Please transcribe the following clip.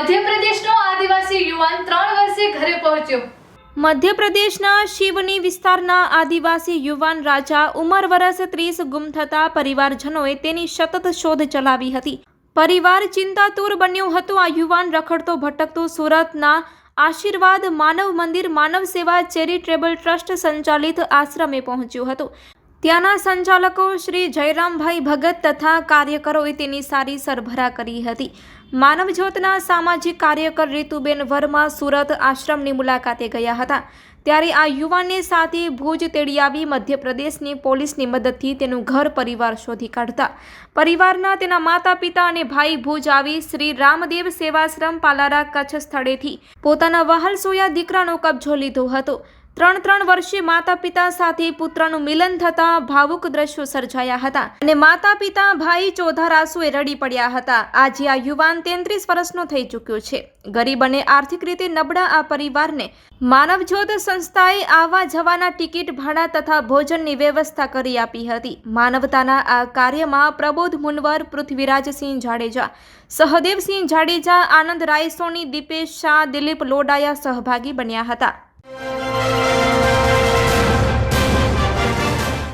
મધ્યપ્રદેશનો આદિવાસી યુવાન ત્રણ વર્ષે ઘરે પહોંચ્યો. મધ્યપ્રદેશના શિવની વિસ્તારના આદિવાસી યુવાન રાજા ઉંમર વરસ ત્રીસ ગુમ થતા પરિવારજનોએ તેની સતત શોધ ચલાવી હતી. પરિવાર ચિંતાતુર બન્યું હતું. આ યુવાન રખડતો, ભટકતો સુરતના આશીર્વાદ માનવ મંદિર માનવ સેવા ચેરિટેબલ ટ્રસ્ટ સંચાલિત આશ્રમે પહોંચ્યું હતું. ત્યાંના સંચાલકો શ્રી જયરામભાઈ ભગત તથા કાર્યકરોએ તેની સારી સરભરા કરી હતી. માનવજ્યોતના સામાજિક કાર્યકર રીતુબેન વર્મા સુરત આશ્રમની મુલાકાતે ગયા હતા. ત્યારે આ યુવાનને સાથે ભુજ તેડી આવી મધ્યપ્રદેશની પોલીસની મદદથી તેનું ઘર પરિવાર શોધી કાઢતા. પરિવારના તેના માતા પિતા અને ભાઈ ભુજ આવી શ્રી રામદેવ સેવાશ્રમ પાલારા કચ્છ સ્થળેથી પોતાના વહાલ સોયા દીકરાનો કબજો લીધો હતો. ત્રણ ત્રણ વર્ષે માતા પિતા સાથે પુત્રનું મિલન થતાં ભાવુક દ્રશ્યો સર્જાયા હતા અને માતા પિતા ભાઈ ચોધારાસુએ રડી પડ્યા હતા. આજે આ યુવાન તેત્રીસ વર્ષનો થઈ ચૂક્યો છે. ગરીબ અને આર્થિક રીતે નબળા આ પરિવારને માનવજ્યોત સંસ્થાએ આવવા જવાના ટિકિટ, ભાડા તથા ભોજનની વ્યવસ્થા કરી આપી હતી. માનવતાના આ કાર્યમાં પ્રબોધ મુનવર, પૃથ્વીરાજસિંહ જાડેજા, સહદેવસિંહ જાડેજા, આનંદ રાયસોની, દીપેશ શાહ, દિલીપ લોડાયા સહભાગી બન્યા હતા.